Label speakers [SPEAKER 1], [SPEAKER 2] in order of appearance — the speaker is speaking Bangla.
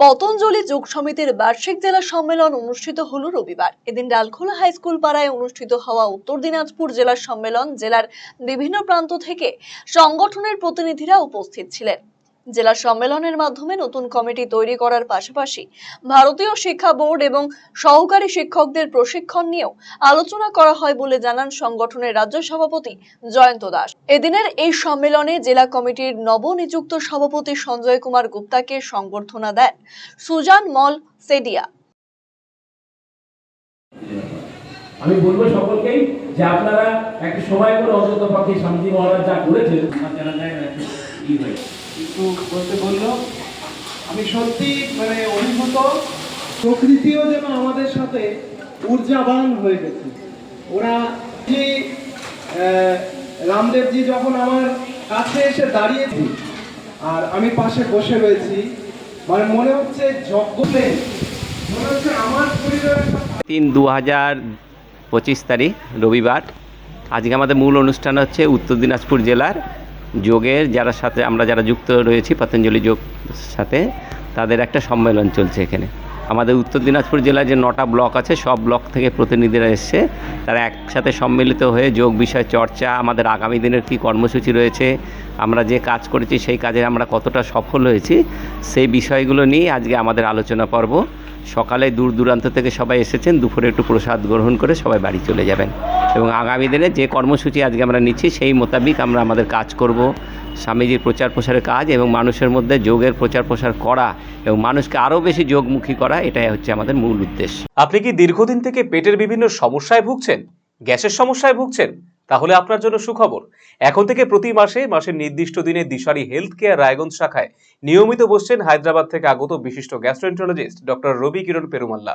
[SPEAKER 1] পতঞ্জলি যোগ সমিতির বার্ষিক জেলা সম্মেলন অনুষ্ঠিত হল রবিবার। এদিন ডালখোলা হাইস্কুল পাড়ায় অনুষ্ঠিত হওয়া উত্তর দিনাজপুর জেলা সম্মেলন জেলার বিভিন্ন প্রান্ত থেকে সংগঠনের প্রতিনিধিরা উপস্থিত ছিলেন। জেলা সম্মেলনের মাধ্যমে নতুন কমিটি তৈরি করার পাশাপাশি ভারতীয় শিক্ষা বোর্ড এবং সহকারী শিক্ষকদের প্রশিক্ষণ নিয়েও আলোচনা করা হয় বলে জানান সংগঠনের রাজ্য সভাপতি জয়ন্ত দাস। এদিনের এই সম্মেলনে জেলা কমিটির নবনিযুক্ত সভাপতি সঞ্জয় কুমার গুপ্তাকে সংবর্ধনা দেন সুজান মল সেডিয়া
[SPEAKER 2] আমি বলব সকলকেই যে আপনারা একটা সময় করে অন্তত পক্ষে স্বামীজি মহারাজ যা করেছেন, আমার জানা যায় একটু
[SPEAKER 3] বলতে আমি সত্যি মানে প্রকৃতিও আমাদের সাথে ঊর্জাবান হয়ে গেছে। ওরা যে রামদেবজি যখন আমার কাছে এসে দাঁড়িয়েছি, আর আমি পাশে বসে রয়েছি মানে মনে হচ্ছে মনে হচ্ছে আমার পরিবারের
[SPEAKER 4] তিন দু হাজার পঁচিশ তারিখ, রবিবার। আজকে আমাদের মূল অনুষ্ঠান হচ্ছে উত্তর দিনাজপুর জেলার যোগের যারা সাথে আমরা যারা যুক্ত রয়েছি, পতঞ্জলি যোগ সাথে, তাদের একটা সম্মেলন চলছে এখানে। আমাদের উত্তর দিনাজপুর জেলায় যে নটা ব্লক আছে, সব ব্লক থেকে প্রতিনিধিরা এসছে। তারা একসাথে সম্মিলিত হয়ে যোগ বিষয় চর্চা, আমাদের আগামী দিনের কী কর্মসূচি রয়েছে, আমরা যে কাজ করেছি, সেই কাজে আমরা কতটা সফল হয়েছি, সেই বিষয়গুলো নিয়ে আজকে আমাদের আলোচনা পর্ব। সকালে দূর দূরান্ত থেকে সবাই এসেছেন, দুপুরে একটু প্রসাদ গ্রহণ করে সবাই বাড়ি চলে যাবেন। এবং আগামী দিনে যে কর্মসূচি আজকে আমরা নিচ্ছি, সেই মোতাবিক আমরা আমাদের কাজ করব। স্বামীজির প্রচার প্রসারের কাজ এবং মানুষের মধ্যে যোগের প্রচার প্রসার করা এবং মানুষকে আরও বেশি যোগমুখী করা, এটাই হচ্ছে আমাদের মূল উদ্দেশ্য।
[SPEAKER 5] আপনি কি দীর্ঘদিন থেকে পেটের বিভিন্ন সমস্যায় ভুগছেন? গ্যাসের সমস্যায় ভুগছেন? তাহলে আপনার জন্য সুখবর। এখন থেকে প্রতি মাসে, মাসের নির্দিষ্ট দিনে দিশারি হেলথ কেয়ার রায়গঞ্জ শাখায় নিয়মিত বসছেন হায়দ্রাবাদ থেকে আগত বিশিষ্ট গ্যাস্ট্রোএন্টারোলজিস্ট ডক্টর রবি কিরণ পেরুমাল্লা।